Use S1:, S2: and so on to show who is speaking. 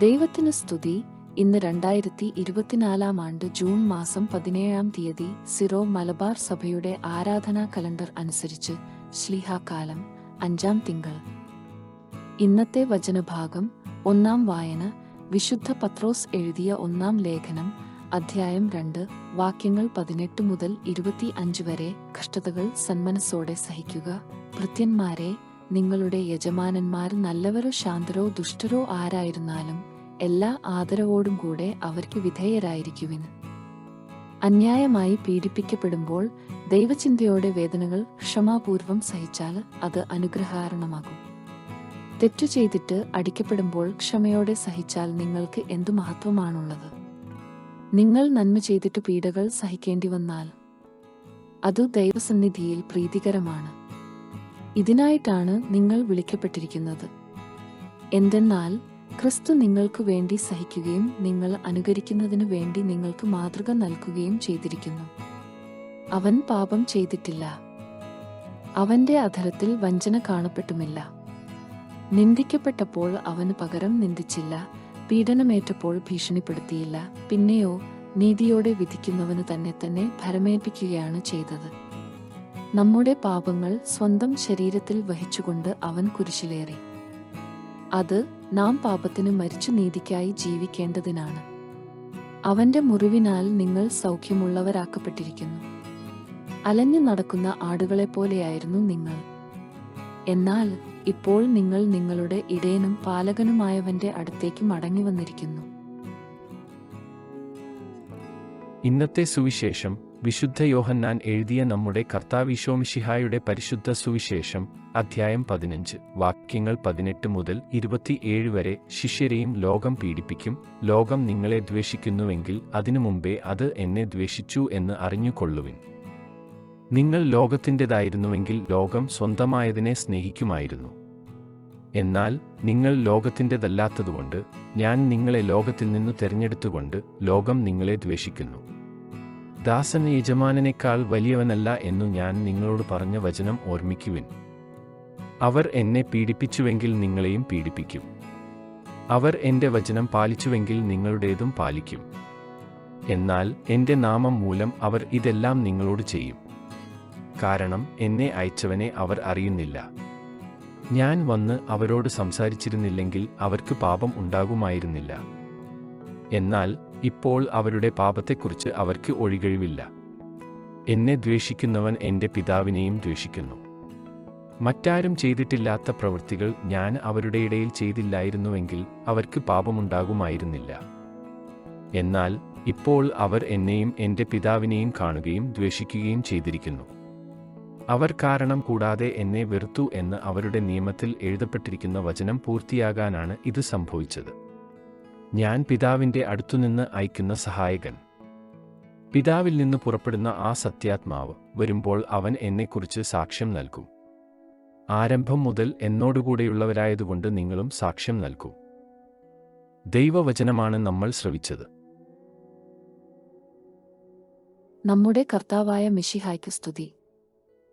S1: ദൈവത്തിന് സ്തുതി. ഇന്ന് രണ്ടായിരത്തി ഇരുപത്തിനാലാം ആണ്ട് ജൂൺ മാസം പതിനേഴാം തീയതി സിറോ മലബാർ സഭയുടെ ആരാധനാ കലണ്ടർ അനുസരിച്ച് ശ്ലീഹാകാലം അഞ്ചാം തിങ്കൾ. ഇന്നത്തെ വചനഭാഗം ഒന്നാം വായന വിശുദ്ധ പത്രോസ് എഴുതിയ ഒന്നാം ലേഖനം അധ്യായം രണ്ട് വാക്യങ്ങൾ പതിനെട്ട് മുതൽ ഇരുപത്തി അഞ്ച് വരെ കഷ്ടതകൾ സന്മനസ്സോടെ സഹിക്കുക. ഭൃത്യന്മാരെ നിങ്ങളുടെ യജമാനന്മാർ നല്ലവരോ ശാന്തരോ ദുഷ്ടരോ ആരായിരുന്നാലും എല്ലാ ആദരവോടും കൂടെ അവർക്ക് വിധേയരായിരിക്കുവിന് അന്യായമായി പീഡിപ്പിക്കപ്പെടുമ്പോൾ ദൈവചിന്തയോടെ വേദനകൾ ക്ഷമാപൂർവം സഹിച്ചാൽ അത് അനുഗ്രഹാരണമാകും തെറ്റു ചെയ്തിട്ട് അടിക്കപ്പെടുമ്പോൾ ക്ഷമയോടെ സഹിച്ചാൽ നിങ്ങൾക്ക് എന്തു മഹത്വമാണുള്ളത്? നിങ്ങൾ നന്മ ചെയ്തിട്ട് പീഡകൾ സഹിക്കേണ്ടി വന്നാൽ അതു ദൈവസന്നിധിയിൽ പ്രീതികരമാണ്. ഇതിനായിട്ടാണ് നിങ്ങൾ വിളിക്കപ്പെട്ടിരിക്കുന്നത്. എന്തെന്നാൽ ക്രിസ്തു നിങ്ങൾക്ക് വേണ്ടി സഹിക്കുകയും നിങ്ങൾ അനുകരിക്കുന്നതിനു വേണ്ടി നിങ്ങൾക്ക് മാതൃക നൽകുകയും ചെയ്തിരിക്കുന്നു. അവൻ പാപം ചെയ്തിട്ടില്ല. അവന്റെ അധരത്തിൽ വഞ്ചന കാണപ്പെട്ടുമില്ല. നിന്ദിക്കപ്പെട്ടപ്പോൾ അവന് പകരം നിന്ദിച്ചില്ല. പീഡനമേറ്റപ്പോൾ ഭീഷണിപ്പെടുത്തിയില്ല. പിന്നെയോ നീതിയോടെ വിധിക്കുന്നവന് തന്നെ തന്നെ ഭരമേൽപ്പിക്കുകയാണ് ചെയ്തത്. നമ്മുടെ പാപങ്ങൾ സ്വന്തം ശരീരത്തിൽ വഹിച്ചുകൊണ്ട് അവൻ കുരിശിലേറി. അത് നാം പാപത്തിന് മരിച്ചു നീതിക്കായി ജീവിക്കേണ്ടതിനാണ്. അവന്റെ മുറിവിനാൽ നിങ്ങൾ സൗഖ്യമുള്ളവരാക്കപ്പെട്ടിരിക്കുന്നു. അലഞ്ഞു നടക്കുന്ന ആടുകളെ ആടുകളെപ്പോലെയായിരുന്നു നിങ്ങൾ. എന്നാൽ ഇപ്പോൾ നിങ്ങൾ നിങ്ങളുടെ ഇടയനും പാലകനുമായവന്റെ അടുത്തേക്ക് മടങ്ങി വന്നിരിക്കുന്നു
S2: ഇന്നത്തെ സുവിശേഷം വിശുദ്ധ യോഹന്നാൻ എഴുതിയ നമ്മുടെ കർത്താവിശോമിഷിഹായുടെ പരിശുദ്ധ സുവിശേഷം അധ്യായം പതിനഞ്ച്. വാക്യങ്ങൾ പതിനെട്ട് മുതൽ ഇരുപത്തിയേഴ് വരെ ശിഷ്യരെയും ലോകം പീഡിപ്പിക്കും. ലോകം നിങ്ങളെ ദ്വേഷിക്കുന്നുവെങ്കിൽ അതിനു മുമ്പേ അത് എന്നെ ദ്വേഷിച്ചു എന്ന് അറിഞ്ഞുകൊള്ളുവിൻ. നിങ്ങൾ ലോകത്തിന്റെതായിരുന്നുവെങ്കിൽ ലോകം സ്വന്തമായതിനെ സ്നേഹിക്കുമായിരുന്നു. എന്നാൽ നിങ്ങൾ ലോകത്തിന്റെതല്ലാത്തതുകൊണ്ട് ഞാൻ നിങ്ങളെ ലോകത്തിൽ നിന്ന് തെരഞ്ഞെടുത്തുകൊണ്ട് ലോകം നിങ്ങളെ ദ്വേഷിക്കുന്നു. ദാസൻ യജമാനനേക്കാൾ വലിയവനല്ല എന്നു ഞാൻ നിങ്ങളോട് പറഞ്ഞ വചനം ഓർമ്മിക്കുവിൻ. അവർ എന്നെ പീഡിപ്പിച്ചുവെങ്കിൽ നിങ്ങളെയും പീഡിപ്പിക്കും. അവർ എന്റെ വചനം പാലിച്ചുവെങ്കിൽ നിങ്ങളുടേതും പാലിക്കും. എന്നാൽ എന്റെ നാമം മൂലം അവർ ഇതെല്ലാം നിങ്ങളോട് ചെയ്യും. കാരണം എന്നെ അയച്ചവനെ അവർ അറിയുന്നില്ല. ഞാൻ വന്ന് അവരോട് സംസാരിച്ചിരുന്നില്ലെങ്കിൽ അവർക്ക് പാപം ഉണ്ടാകുമായിരുന്നില്ല. എന്നാൽ ഇപ്പോൾ അവരുടെ പാപത്തെക്കുറിച്ച് അവർക്ക് ഒഴികഴിവില്ല. എന്നെ ദ്വേഷിക്കുന്നവൻ എന്റെ പിതാവിനെയും ദ്വേഷിക്കുന്നു. മറ്റാരും ചെയ്തിട്ടില്ലാത്ത പ്രവൃത്തികൾ ഞാൻ അവരുടെ ഇടയിൽ ചെയ്തില്ലായിരുന്നുവെങ്കിൽ അവർക്ക് പാപമുണ്ടാകുമായിരുന്നില്ല. എന്നാൽ ഇപ്പോൾ അവർ എന്നെയും എന്റെ പിതാവിനെയും കാണുകയും ദ്വേഷിക്കുകയും ചെയ്തിരിക്കുന്നു. അവർ കാരണം കൂടാതെ എന്നെ വെറുത്തു എന്ന് അവരുടെ നിയമത്തിൽ എഴുതപ്പെട്ടിരിക്കുന്ന വചനം പൂർത്തിയാകാനാണ് ഇത് സംഭവിച്ചത്. ഞാൻ പിതാവിന്റെ അടുത്തുനിന്ന് അയക്കുന്ന സഹായകൻ. പിതാവിൽ നിന്ന് പുറപ്പെടുന്ന ആ സത്യാത്മാവ് വരുമ്പോൾ അവൻ എന്നെക്കുറിച്ച് സാക്ഷ്യം നൽകും. ആരംഭം മുതൽ എന്നോടുകൂടെയുള്ളവരായതുകൊണ്ട് നിങ്ങളും സാക്ഷ്യം നൽകൂ. ദൈവവചനമാണ് നമ്മൾ ശ്രവിച്ചത്.
S1: നമ്മുടെ കർത്താവായ മിഷിഹായ്ക്ക് സ്തുതി.